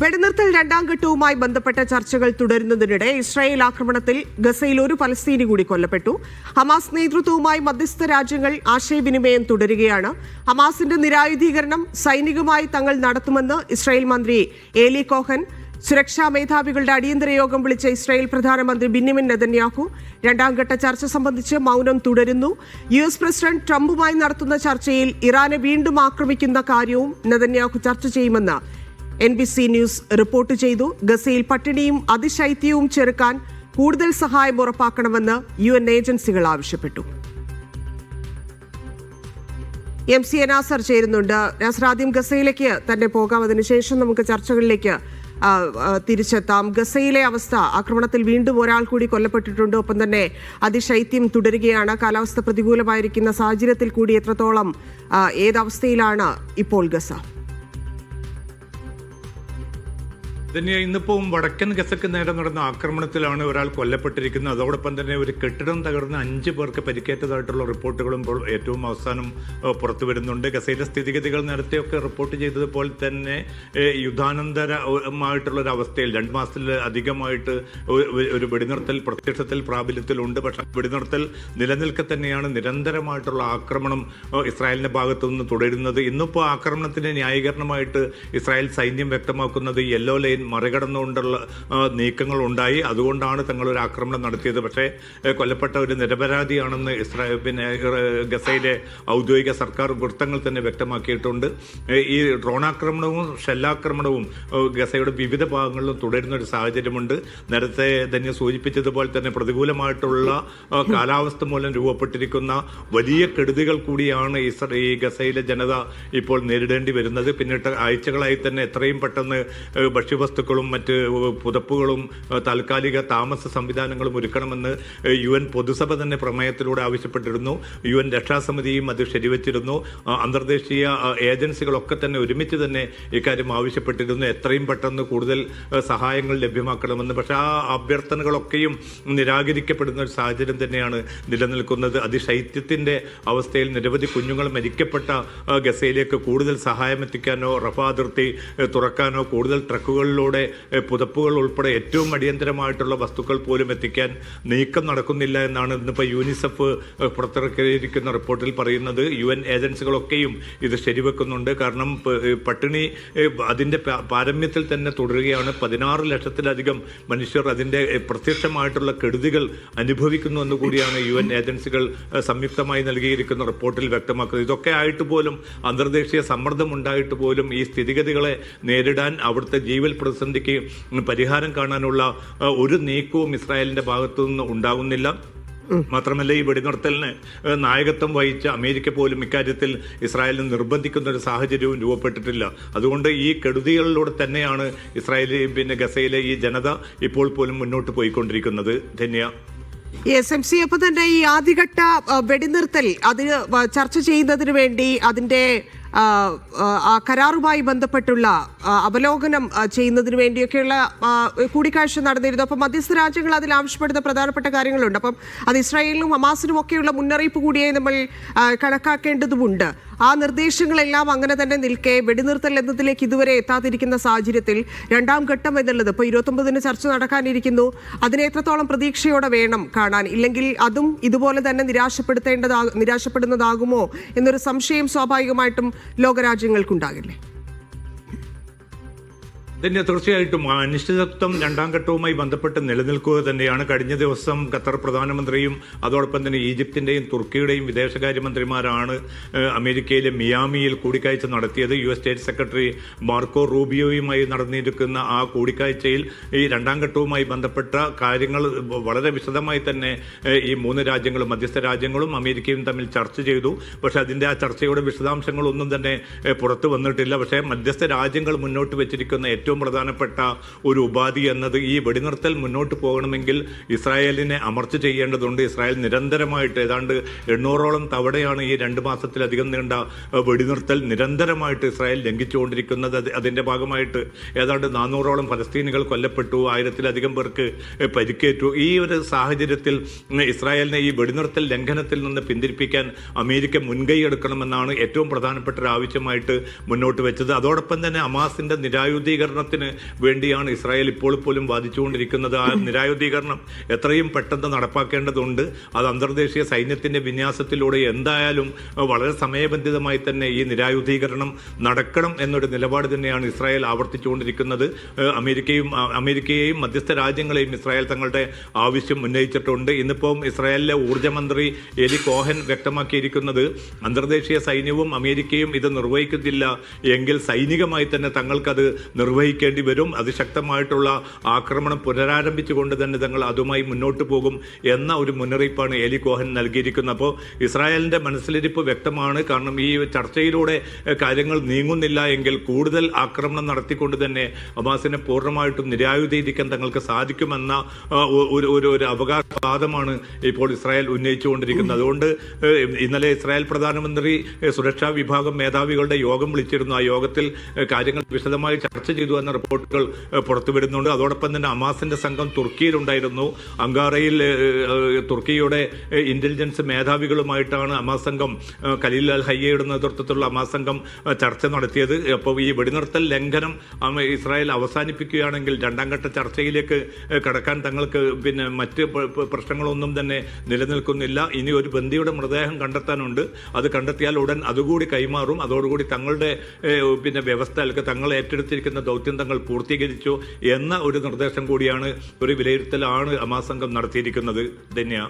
വെടിനിർത്തൽ രണ്ടാം ഘട്ടവുമായി ബന്ധപ്പെട്ട ചർച്ചകൾ തുടരുന്നതിനിടെ ഇസ്രായേൽ ആക്രമണത്തിൽ ഗസയിൽ ഒരു പലസ്തീനി കൂടി കൊല്ലപ്പെട്ടു. ഹമാസ് നേതൃത്വവുമായി മധ്യസ്ഥ രാജ്യങ്ങൾ ആശയവിനിമയം തുടരുകയാണ്. ഹമാസിന്റെ നിരായുധീകരണം സൈനികമായി തങ്ങൾ നടത്തുമെന്ന് ഇസ്രായേൽ മന്ത്രി ഏലി കോഹൻ സുരക്ഷാ മേധാവികളുടെ അടിയന്തര യോഗം വിളിച്ച ഇസ്രായേൽ പ്രധാനമന്ത്രി ബിന്യമിൻ നെതന്യാഹു രണ്ടാം ഘട്ട ചർച്ച സംബന്ധിച്ച് മൗനം തുടരുന്നു. യു എസ് പ്രസിഡന്റ് ട്രംപുമായി നടത്തുന്ന ചർച്ചയിൽ ഇറാനെ വീണ്ടും ആക്രമിക്കുന്ന കാര്യവും നെതന്യാഹു ചർച്ച ചെയ്യുമെന്ന് N B C news report ചെയ്തു. ഗസയിൽ പട്ടിണിയും അതിശൈത്യവും ചെറുക്കാൻ കൂടുതൽ സഹായം ഉറപ്പാക്കണമെന്ന് യു എൻ ഏജൻസികൾ ആവശ്യപ്പെട്ടു. എം സി നാസർ ചേരുന്നുണ്ട്. നാസർ ആദ്യം ഗസയിലേക്ക് തന്നെ പോകാം. അതിനുശേഷം നമുക്ക് ചർച്ചകളിലേക്ക് തിരിച്ചെത്താം. ഗസയിലെ അവസ്ഥ ആക്രമണത്തിൽ വീണ്ടും ഒരാൾ കൂടി കൊല്ലപ്പെട്ടിട്ടുണ്ട്. ഒപ്പം തന്നെ അതിശൈത്യം തുടരുകയാണ്. കാലാവസ്ഥ പ്രതികൂലമായിരിക്കുന്ന സാഹചര്യത്തിൽ കൂടി എത്രത്തോളം ഏതവസ്ഥയിലാണ് ഇപ്പോൾ ഗസ? തന്നെ ഇന്നിപ്പോൾ വടക്കൻ ഗസക്ക് നേരെ നടന്ന ആക്രമണത്തിലാണ് ഒരാൾ കൊല്ലപ്പെട്ടിരിക്കുന്നത്. അതോടൊപ്പം തന്നെ ഒരു കെട്ടിടം തകർന്ന് അഞ്ച് പേർക്ക് പരിക്കേറ്റതായിട്ടുള്ള റിപ്പോർട്ടുകളും ഇപ്പോൾ ഏറ്റവും അവസാനം പുറത്തു വരുന്നുണ്ട്. ഗസയിലെ സ്ഥിതിഗതികൾ നേരത്തെയൊക്കെ റിപ്പോർട്ട് ചെയ്തതുപോലെ തന്നെ യുദ്ധാനന്തരമായിട്ടുള്ള ഒരു അവസ്ഥയിൽ രണ്ട് മാസത്തിൽ അധികമായിട്ട് ഒരു- വെടിനിർത്തൽ പ്രത്യക്ഷത്തിൽ പ്രാബല്യത്തിലുണ്ട്. പക്ഷേ വെടിനിർത്തൽ നിലനിൽക്കെ തന്നെയാണ് നിരന്തരമായിട്ടുള്ള ആക്രമണം ഇസ്രായേലിന്റെ ഭാഗത്തു നിന്ന് തുടരുന്നത്. ഇന്നിപ്പോൾ ആക്രമണത്തിന് ന്യായീകരണമായിട്ട് ഇസ്രായേൽ സൈന്യം വ്യക്തമാക്കുന്നത് യെല്ലോ ലൈൻ മറികടന്നുകൊണ്ടുള്ള നീക്കങ്ങൾ ഉണ്ടായി അതുകൊണ്ടാണ് തങ്ങളൊരു ആക്രമണം നടത്തിയത്. പക്ഷേ കൊല്ലപ്പെട്ട ഒരു നിരപരാധിയാണെന്ന് ഇസ്രായേൽ പിന്നെ ഗസയിലെ ഔദ്യോഗിക സർക്കാർ വൃത്തങ്ങൾ തന്നെ വ്യക്തമാക്കിയിട്ടുണ്ട്. ഈ ഡ്രോൺ ആക്രമണവും ഷെല്ലാക്രമണവും ഗസയുടെ വിവിധ ഭാഗങ്ങളിലും തുടരുന്ന ഒരു സാഹചര്യമുണ്ട്. നേരത്തെ തന്നെ സൂചിപ്പിച്ചതുപോലെ തന്നെ പ്രതികൂലമായിട്ടുള്ള കാലാവസ്ഥ മൂലം രൂപപ്പെട്ടിരിക്കുന്ന വലിയ കെടുതികൾ കൂടിയാണ് ഈ ഗസയിലെ ജനത ഇപ്പോൾ നേരിടേണ്ടി വരുന്നത്. പിന്നിട്ട് ആഴ്ചകളായി തന്നെ എത്രയും പെട്ടെന്ന് ഏഹ്, ഭക്ഷ്യവസ്തുക്കളും മറ്റ് പുതപ്പുകളും താൽക്കാലിക താമസ സംവിധാനങ്ങളും ഒരുക്കണമെന്ന് യു എൻ പൊതുസഭ തന്നെ പ്രമേയത്തിലൂടെ ആവശ്യപ്പെട്ടിരുന്നു. യു എൻ രക്ഷാസമിതിയും അത് ശരിവച്ചിരുന്നു. അന്തർദേശീയ ഏജൻസികളൊക്കെ തന്നെ ഒരുമിച്ച് തന്നെ ഇക്കാര്യം ആവശ്യപ്പെട്ടിരുന്നു. എത്രയും പെട്ടെന്ന് കൂടുതൽ സഹായങ്ങൾ ലഭ്യമാക്കണമെന്ന്. പക്ഷേ ആ അഭ്യർത്ഥനകളൊക്കെയും നിരാകരിക്കപ്പെടുന്ന ഒരു സാഹചര്യം തന്നെയാണ് നിലനിൽക്കുന്നത്. അതിശൈത്യത്തിന്റെ അവസ്ഥയിൽ നിരവധി കുഞ്ഞുങ്ങൾ മരിക്കപ്പെട്ട ഗസയിലേക്ക് കൂടുതൽ സഹായം എത്തിക്കാനോ റഫ അതിർത്തി തുറക്കാനോ കൂടുതൽ ട്രക്കുകളിലൂടെ ഏഹ്, പുതപ്പുകൾ ഉൾപ്പെടെ ഏറ്റവും അടിയന്തരമായിട്ടുള്ള വസ്തുക്കൾ പോലും എത്തിക്കാൻ നീക്കം നടക്കുന്നില്ല എന്നാണ് ഇന്നിപ്പോൾ യൂനിസെഫ് ഏഹ്, പുറത്തിറക്കിയിരിക്കുന്ന റിപ്പോർട്ടിൽ പറയുന്നത്. യു എൻ ഏജൻസികളൊക്കെയും ഇത് ശരിവെക്കുന്നുണ്ട്. കാരണം പട്ടിണി അതിന്റെ പാരമ്യത്തിൽ തന്നെ തുടരുകയാണ്. പതിനാറ് ലക്ഷത്തിലധികം മനുഷ്യർ അതിന്റെ പ്രത്യക്ഷമായിട്ടുള്ള കെടുതികൾ അനുഭവിക്കുന്നു എന്ന് കൂടിയാണ് യു എൻ ഏജൻസികൾ സംയുക്തമായി നൽകിയിരിക്കുന്ന റിപ്പോർട്ടിൽ വ്യക്തമാക്കുന്നത്. ഇതൊക്കെ ആയിട്ട് പോലും അന്തർദേശീയ സമ്മർദ്ദം ഉണ്ടായിട്ട് പോലും ഈ സ്ഥിതിഗതികളെ നേരിടാൻ അവിടുത്തെ ജീവൽ പ്രതിസന്ധിക്ക് പരിഹാരം കാണാനുള്ള ഒരു നീക്കവും ഇസ്രായേലിന്റെ ഭാഗത്തു നിന്ന് ഉണ്ടാകുന്നില്ല മാത്രമല്ല ഈ വെടിനിർത്തലിന് നായകത്വം വഹിച്ച അമേരിക്ക പോലും ഇക്കാര്യത്തിൽ ഇസ്രായേലിനെ നിർബന്ധിക്കുന്ന ഒരു സാഹചര്യവും രൂപപ്പെട്ടിട്ടില്ല. അതുകൊണ്ട് ഈ കെടുതികളിലൂടെ തന്നെയാണ് ഇസ്രായേലി പിന്നെ ഗസയിലെ ഈ ജനത ഇപ്പോൾ പോലും മുന്നോട്ട് പോയിക്കൊണ്ടിരിക്കുന്നത്. ധന്യ. എസ് എം സി ഒപ്പം തന്നെ ഈ ആദ്യഘട്ട വെടിനിർത്തൽ അതിന് ചർച്ച ചെയ്യുന്നതിന് വേണ്ടി അതിന്റെ ആ, കരാറുമായി ബന്ധപ്പെട്ടുള്ള അവലോകനം ചെയ്യുന്നതിന് വേണ്ടിയൊക്കെയുള്ള കൂടിക്കാഴ്ച നടന്നിരുന്നു. അപ്പം മധ്യസ്ഥ രാജ്യങ്ങൾ അതിൽ ആവശ്യപ്പെടുന്ന പ്രധാനപ്പെട്ട കാര്യങ്ങളുണ്ട്. അപ്പം അത് ഇസ്രായേലിനും ഹമാസിനും ഒക്കെയുള്ള മുന്നറിയിപ്പ് കൂടിയായി നമ്മൾ കണക്കാക്കേണ്ടതുണ്ട് ആ നിർദ്ദേശങ്ങളെല്ലാം അങ്ങനെ തന്നെ നിൽക്കെ വെടിനിർത്തൽ എന്നതിലേക്ക് ഇതുവരെ എത്താതിരിക്കുന്ന സാഹചര്യത്തിൽ രണ്ടാം ഘട്ടം എന്നുള്ളത് ഇപ്പോൾ ഇരുപത്തൊമ്പതിന് ചർച്ച നടക്കാനിരിക്കുന്നു. അതിനെ എത്രത്തോളം പ്രതീക്ഷയോടെ വേണം കാണാൻ? ഇല്ലെങ്കിൽ അതും ഇതുപോലെ തന്നെ നിരാശപ്പെടുത്തേണ്ടതാ നിരാശപ്പെടുന്നതാകുമോ എന്നൊരു സംശയം സ്വാഭാവികമായിട്ടും ലോകരാജ്യങ്ങൾക്കുണ്ടാകില്ലേ? തന്നെ തീർച്ചയായിട്ടും അനിശ്ചിതത്വം രണ്ടാം ഘട്ടവുമായി ബന്ധപ്പെട്ട് നിലനിൽക്കുക തന്നെയാണ് കഴിഞ്ഞ ദിവസം ഖത്തർ പ്രധാനമന്ത്രിയും അതോടൊപ്പം തന്നെ ഈജിപ്തിന്റെയും തുർക്കിയുടെയും വിദേശകാര്യമന്ത്രിമാരാണ് അമേരിക്കയിലെ മിയാമിയിൽ കൂടിക്കാഴ്ച നടത്തിയത്. U S state secretary Marco റൂബിയോയുമായി നടന്നിരിക്കുന്ന ആ കൂടിക്കാഴ്ചയിൽ ഈ രണ്ടാം ഘട്ടവുമായി ബന്ധപ്പെട്ട കാര്യങ്ങൾ വളരെ വിശദമായി തന്നെ ഈ മൂന്ന് രാജ്യങ്ങളും മധ്യസ്ഥ രാജ്യങ്ങളും അമേരിക്കയും തമ്മിൽ ചർച്ച ചെയ്തു. പക്ഷേ അതിന്റെ ആ ചർച്ചയുടെ വിശദാംശങ്ങളൊന്നും തന്നെ പുറത്തു വന്നിട്ടില്ല. പക്ഷേ മധ്യസ്ഥ രാജ്യങ്ങൾ മുന്നോട്ട് വെച്ചിരിക്കുന്ന ഏറ്റവും പ്രധാനപ്പെട്ട ഒരു ഉപാധി എന്നത് ഈ വെടിനിർത്തൽ മുന്നോട്ട് പോകണമെങ്കിൽ ഇസ്രായേലിനെ അമർച്ച ചെയ്യേണ്ടതുണ്ട്. ഇസ്രായേൽ നിരന്തരമായിട്ട് ഏതാണ്ട് എണ്ണൂറോളം തവണയാണ് ഈ രണ്ട് മാസത്തിലധികം നീണ്ട വെടിനിർത്തൽ നിരന്തരമായിട്ട് ഇസ്രായേൽ ലംഘിച്ചുകൊണ്ടിരിക്കുന്നത്. അതിന്റെ ഭാഗമായിട്ട് ഏതാണ്ട് നാനൂറോളം ഫലസ്തീനികൾ കൊല്ലപ്പെട്ടു. ആയിരത്തിലധികം പേർക്ക് പരിക്കേറ്റു. ഈ ഒരു സാഹചര്യത്തിൽ ഇസ്രായേലിനെ ഈ വെടിനിർത്തൽ ലംഘനത്തിൽ നിന്ന് പിന്തിരിപ്പിക്കാൻ അമേരിക്ക മുൻകൈ എടുക്കണമെന്നാണ് ഏറ്റവും പ്രധാനപ്പെട്ട ഒരു ആവശ്യമായിട്ട് മുന്നോട്ട് വെച്ചത്. അതോടൊപ്പം തന്നെ അമാസിന്റെ നിരായുധീകരണം നിരായുധീകരണത്തിന് വേണ്ടിയാണ് ഇസ്രായേൽ ഇപ്പോൾ പോലും വാദിച്ചുകൊണ്ടിരിക്കുന്നത്. ആ നിരായുധീകരണം എത്രയും പെട്ടെന്ന് നടപ്പാക്കേണ്ടതുണ്ട്. അത് അന്തർദേശീയ സൈന്യത്തിന്റെ വിന്യാസത്തിലൂടെ എന്തായാലും വളരെ സമയബന്ധിതമായി തന്നെ ഈ നിരായുധീകരണം നടക്കണം എന്നൊരു നിലപാട് തന്നെയാണ് ഇസ്രായേൽ ആവർത്തിച്ചുകൊണ്ടിരിക്കുന്നത്. അമേരിക്കയും അമേരിക്കയെയും മധ്യസ്ഥ രാജ്യങ്ങളെയും ഇസ്രായേൽ തങ്ങളുടെ ആവശ്യം ഉന്നയിച്ചിട്ടുണ്ട്. ഇന്നിപ്പം ഇസ്രായേലിലെ ഊർജമന്ത്രി എലി കോഹൻ വ്യക്തമാക്കിയിരിക്കുന്നത് അന്തർദേശീയ സൈന്യവും അമേരിക്കയും ഇത് നിർവഹിക്കുന്നില്ല എങ്കിൽ സൈനികമായി തന്നെ തങ്ങൾക്കത് നിർവഹിക്കേണ്ടി വരും. അതിശക്തമായിട്ടുള്ള ആക്രമണം പുനരാരംഭിച്ചുകൊണ്ട് തന്നെ തങ്ങൾ അതുമായി മുന്നോട്ട് പോകും എന്ന ഒരു മുന്നറിയിപ്പാണ് എലി കോഹൻ നൽകിയിരിക്കുന്നത്. അപ്പോൾ ഇസ്രായേലിന്റെ മനസ്സിലിരിപ്പ് വ്യക്തമാണ്. കാരണം ഈ ചർച്ചയിലൂടെ കാര്യങ്ങൾ നീങ്ങുന്നില്ല എങ്കിൽ കൂടുതൽ ആക്രമണം നടത്തിക്കൊണ്ട് തന്നെ അബാസിനെ പൂർണമായിട്ടും നിരായുധീകരിക്കാൻ തങ്ങൾക്ക് സാധിക്കുമെന്ന ഒരു ഒരു ഒരു അവകാശവാദമാണ് ഇപ്പോൾ ഇസ്രായേൽ ഉന്നയിച്ചുകൊണ്ടിരിക്കുന്നത്. അതുകൊണ്ട് ഇന്നലെ ഇസ്രായേൽ പ്രധാനമന്ത്രി സുരക്ഷാ വിഭാഗം മേധാവികളുടെ യോഗം വിളിച്ചിരുന്നു. ആ യോഗത്തിൽ കാര്യങ്ങൾ വിശദമായി ചർച്ച ചെയ്തു. എന്ന റിപ്പോർട്ടുകൾ പുറത്തു പുറത്തുവിടുന്നുണ്ട് അതോടൊപ്പം തന്നെ അമാസിന്റെ സംഘം തുർക്കിയിലുണ്ടായിരുന്നു. അങ്കാറയിൽ തുർക്കിയുടെ ഇന്റലിജൻസ് മേധാവികളുമായിട്ടാണ് അമാസ് സംഘം ഖലീൽ അൽ ഹയ്യയുടെ നേതൃത്വത്തിലുള്ള ഹമാസ് സംഘം ചർച്ച നടത്തിയത്. അപ്പോൾ ഈ വെടിനിർത്തൽ ലംഘനം ഇസ്രായേൽ അവസാനിപ്പിക്കുകയാണെങ്കിൽ രണ്ടാം ഘട്ട ചർച്ചയിലേക്ക് കടക്കാൻ തങ്ങൾക്ക് പിന്നെ മറ്റ് പ്രശ്നങ്ങളൊന്നും തന്നെ നിലനിൽക്കുന്നില്ല. ഇനി ഒരു ബന്ധിയുടെ മൃതദേഹം കണ്ടെത്താനുണ്ട്. അത് കണ്ടെത്തിയാൽ ഉടൻ അതുകൂടി കൈമാറും. അതോടുകൂടി തങ്ങളുടെ പിന്നെ വ്യവസ്ഥ അല്ലെങ്കിൽ തങ്ങൾ ഏറ്റെടുത്തിരിക്കുന്ന ദൗത്യം തങ്ങൾ പൂർത്തീകരിച്ചു എന്ന ഒരു നിർദ്ദേശം കൂടിയാണ് ഒരു വിലയിരുത്തലാണ് അമാസംഘം നടത്തിയിരിക്കുന്നത്. ധന്യ.